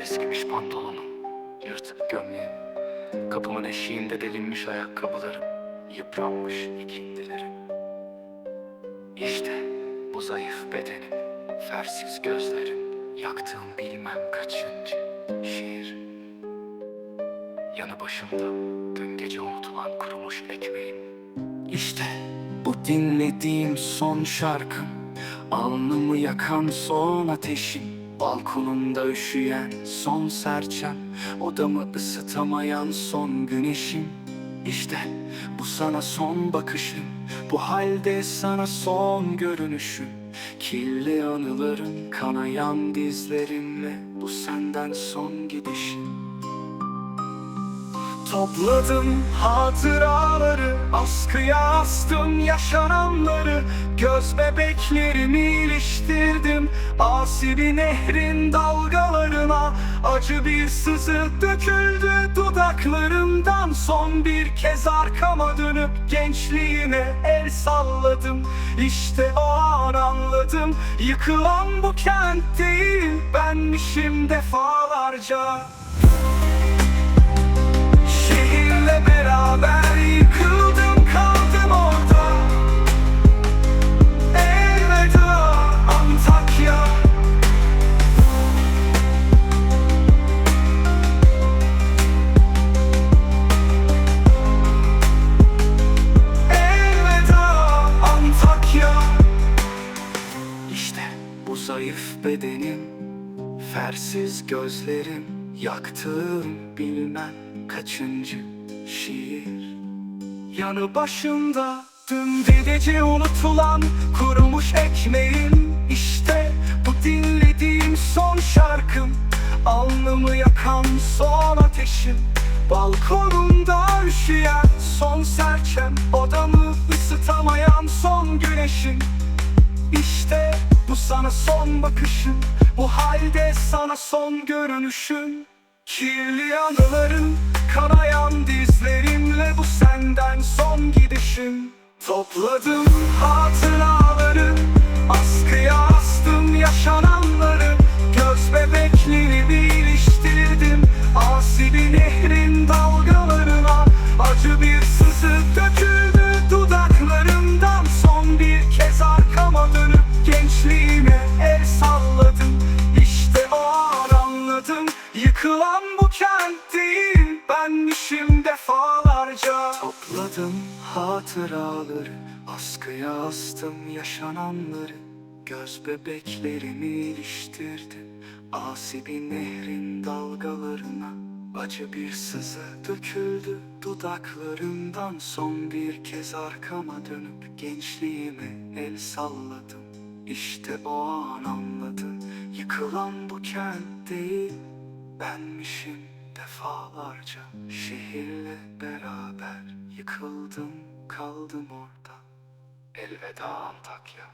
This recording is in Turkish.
Eskimiş pantolonum, yırtık gömleğim, kapımın eşiğinde delinmiş ayakkabılarım, yıpranmış ikindilerim. İşte bu zayıf bedenim, fersiz gözlerim, yaktığım bilmem kaçıncı şiir. Yanı başımda dün gece unutulan kurumuş ekmeğim. İşte bu dinlediğim son şarkım. Alnımı yakan son ateşim Balkonumda üşüyen son serçem Odamı ısıtamayan son güneşim. İşte bu sana son bakışım Bu halde sana son görünüşüm. Kirli anıların kanayan dizlerimle Bu senden son gidişim. Topladım hatıraları Askıya astım yaşananları. Göz bebeklerimi iliştirdim Asi bir nehrin dalgalarına Acı bir sızı döküldü dudaklarımdan. Son bir kez arkama dönüp gençliğime el salladım. İşte o an anladım Yıkılan bu kent değil benmişim defalarca bedenim Fersiz gözlerim Yaktığım bilmem kaçıncı şiir. Yanı başımda dün gece unutulan kurumuş ekmeğim. İşte bu dinlediğim son şarkım. Alnımı yakan son ateşim. Balkonumda üşüyen son serçem. Odamı ısıtamayan son güneşim. İşte bu sana son bakışın Bu halde sana son görünüşün. Kirli anıların Kanayan dizlerimle bu senden son gidişim Topladım hatıraları Askıya Topladım hatıraları Askıya astım yaşananları. Göz bebeklerimi iliştirdim Asi bir nehrin dalgalarına. Acı bir sızı döküldü dudaklarımdan. Son bir kez arkama dönüp gençliğime el salladım. İşte o an anladım Yıkılan bu kent değil benmişim defalarca Şehirle beraber yıkıldım kaldım orada. Elveda Antakya